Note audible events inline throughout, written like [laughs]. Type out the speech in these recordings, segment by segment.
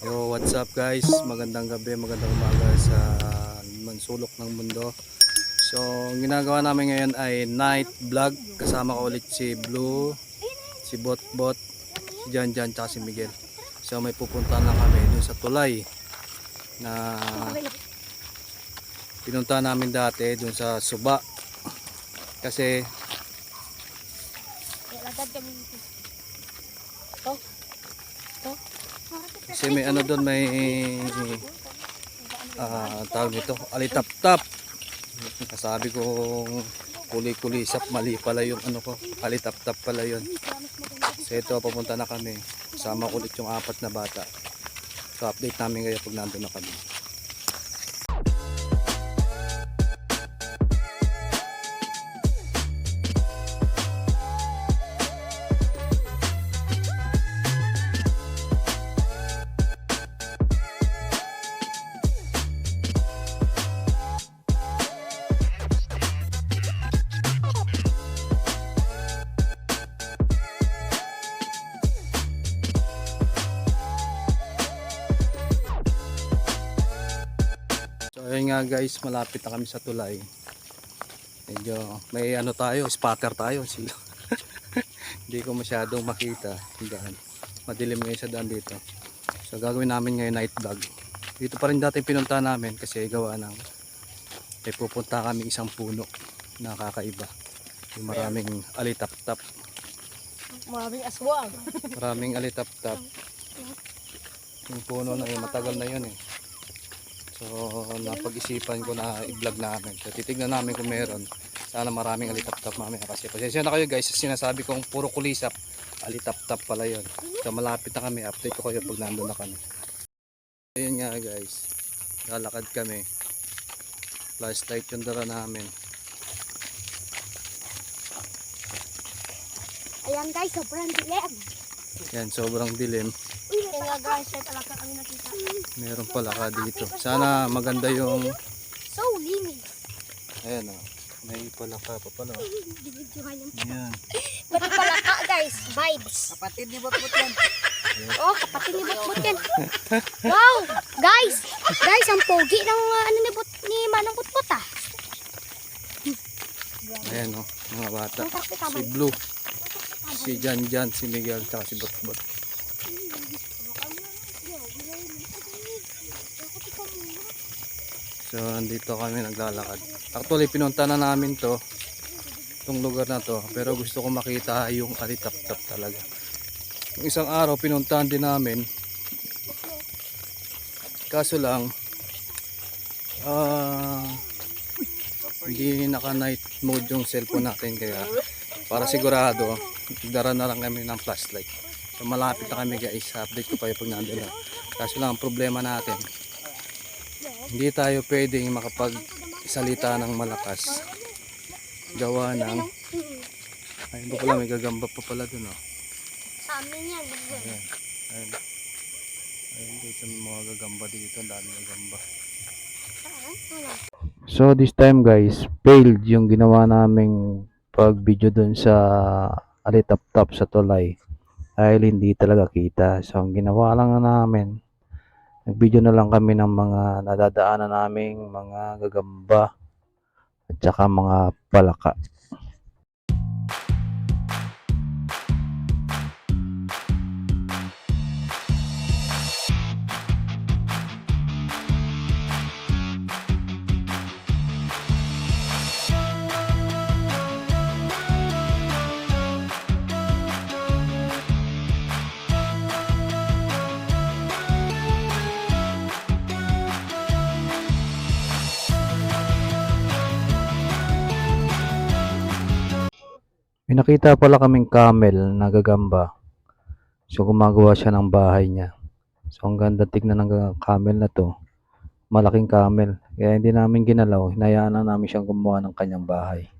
Yo, what's up guys? Magandang gabi, magandang umaga sa mansulok ng mundo. So, ang ginagawa namin ngayon ay night vlog. Kasama ko ulit si Blue, si Botbot, si Jan Jan, tsaka si Miguel. So, may pupunta na kami dun sa tulay na pinunta namin dati dun sa Suba. Kasi Lagad kami dito. To. To. Kasi may ano doon may ah tawag nito, alitap-tap. Sabi ko kuli-kulisap, mali pala yung ano ko, alitap-tap pala yun. So ito, papunta na kami. Sama ko ulit yung apat na bata. So update namin kayo pag nandun na kami. Guys, malapit na kami sa tulay. Medyo may ano tayo, spotter tayo. Sila. [laughs] Hindi ko masyadong makita daan. Madilim ngayon sa daan dito. So gagawin namin ngayon night vlog. Dito pa rin dati pinunta namin kasi gawa ng may pupunta kami isang puno na kakaiba. Yung maraming alitap-tap. Maraming aswang. Maraming alitap-tap. Yung puno na yun, matagal na yun eh. So, napag-isipan ko na i-vlog namin. So, titignan namin kung meron. Sana maraming alitap-tap mamaya kasi. Pasensya na kayo guys, sinasabi kong puro kulisap. Alitap-tap pala yun. So, malapit na kami. Update ko kayo pag nandun na kami. Ayun nga guys. Lalakad kami. Flashlight yung dala namin. Ayan guys, sobrang dilim. Yan, sobrang dilim. Kaya nga guys, may talaga kami nakita. Meron pala ka dito. Sana maganda yung... So linis. Ayan o. May palaka pa pala. Ayan. Ba't pala ka guys? Vibes. Kapatid ni Botbot yan. Oh, kapatid ni Butbut yan. Wow! Guys! Guys, ang pogi ng uh, ano ni, But, ni Manong Butbut ah. Ayan o. Mga bata. Si. Blue. Si Jan Jan. Si Miguel. Tsaka si Botbot. So, andito kami naglalakad. Actually, pinunta na namin to. Itong lugar na to. Pero gusto ko makita yung alitap-tap talaga. Yung isang araw, pinuntahan din namin. Kaso lang, ah, hindi naka night mode yung cellphone natin. Kaya, para sigurado, dara na lang kami ng flashlight. So, malapit na kami guys. Update ko kayo pag nandun na. Kaso lang, ang problema natin, hindi tayo pwedeng makapagsalita ng malakas. Gawa ng ay hindi pala may gagamba pa pala dun oh. Sa amin yan. ayan ayan. Ayan dito may mga gagamba dito ang dami gagamba. So this time guys failed yung ginawa naming pag video dun sa alitap tap sa tulay dahil hindi talaga kita. So ang ginawa lang na namin nag-video na lang kami ng mga nadadaanan naming mga gagamba at saka mga palaka. May nakita pala kaming camel na gagamba. So gumagawa siya ng bahay niya. So ang ganda tignan ng camel na to. Malaking camel. Kaya hindi namin ginalaw. Hinayaan lang namin siyang gumawa ng kanyang bahay.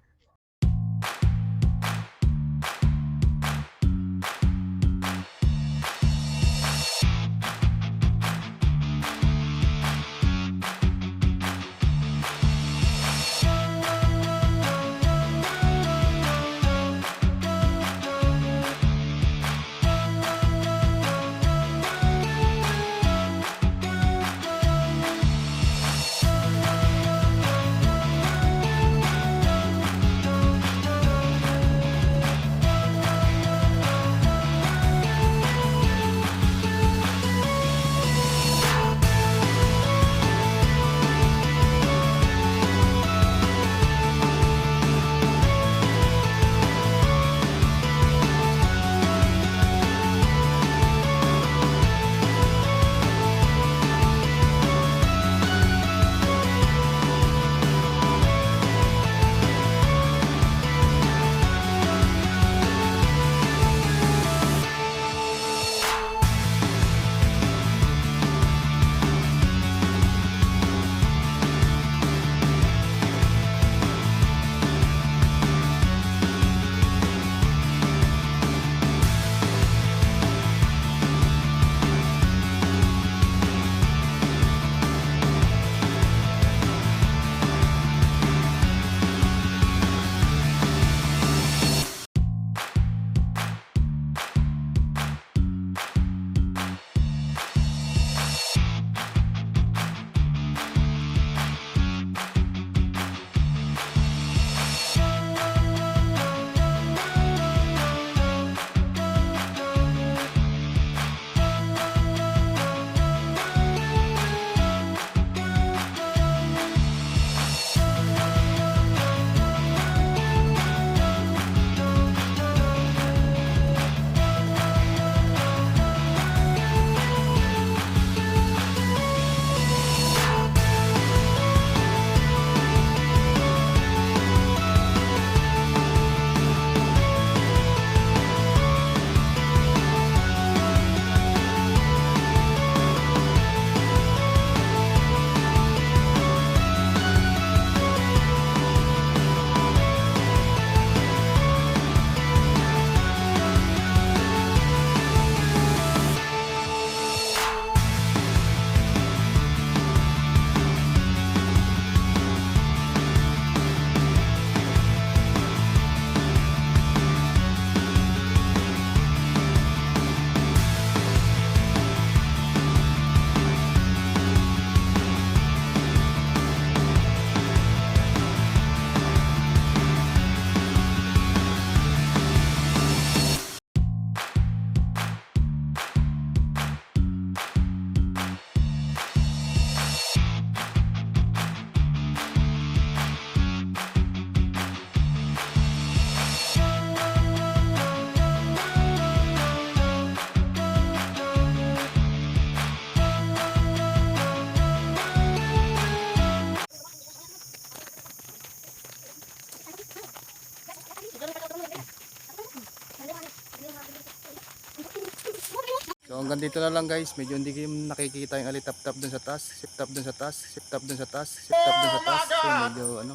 So hanggang dito na lang guys. Medyo hindi kayo nakikita yung alitap-tap dun sa taas. Sip-tap dun sa taas. Sip-tap dun sa taas. Sip-tap dun sa taas. So medyo ano,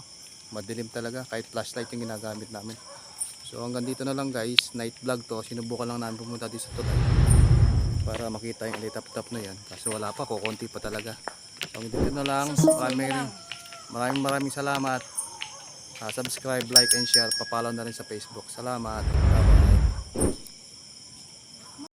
madilim talaga. Kahit flashlight yung ginagamit namin. So hanggang dito na lang guys. Night vlog to. Sinubukan lang namin pumunta dito sa tulay. Para makita yung alitap-tap na yan. Kaso wala pa. Kukunti pa talaga. So hanggang dito na lang. Maraming, maraming maraming salamat. Ah, subscribe, like, and share. Papalaw na rin sa Facebook. Salamat.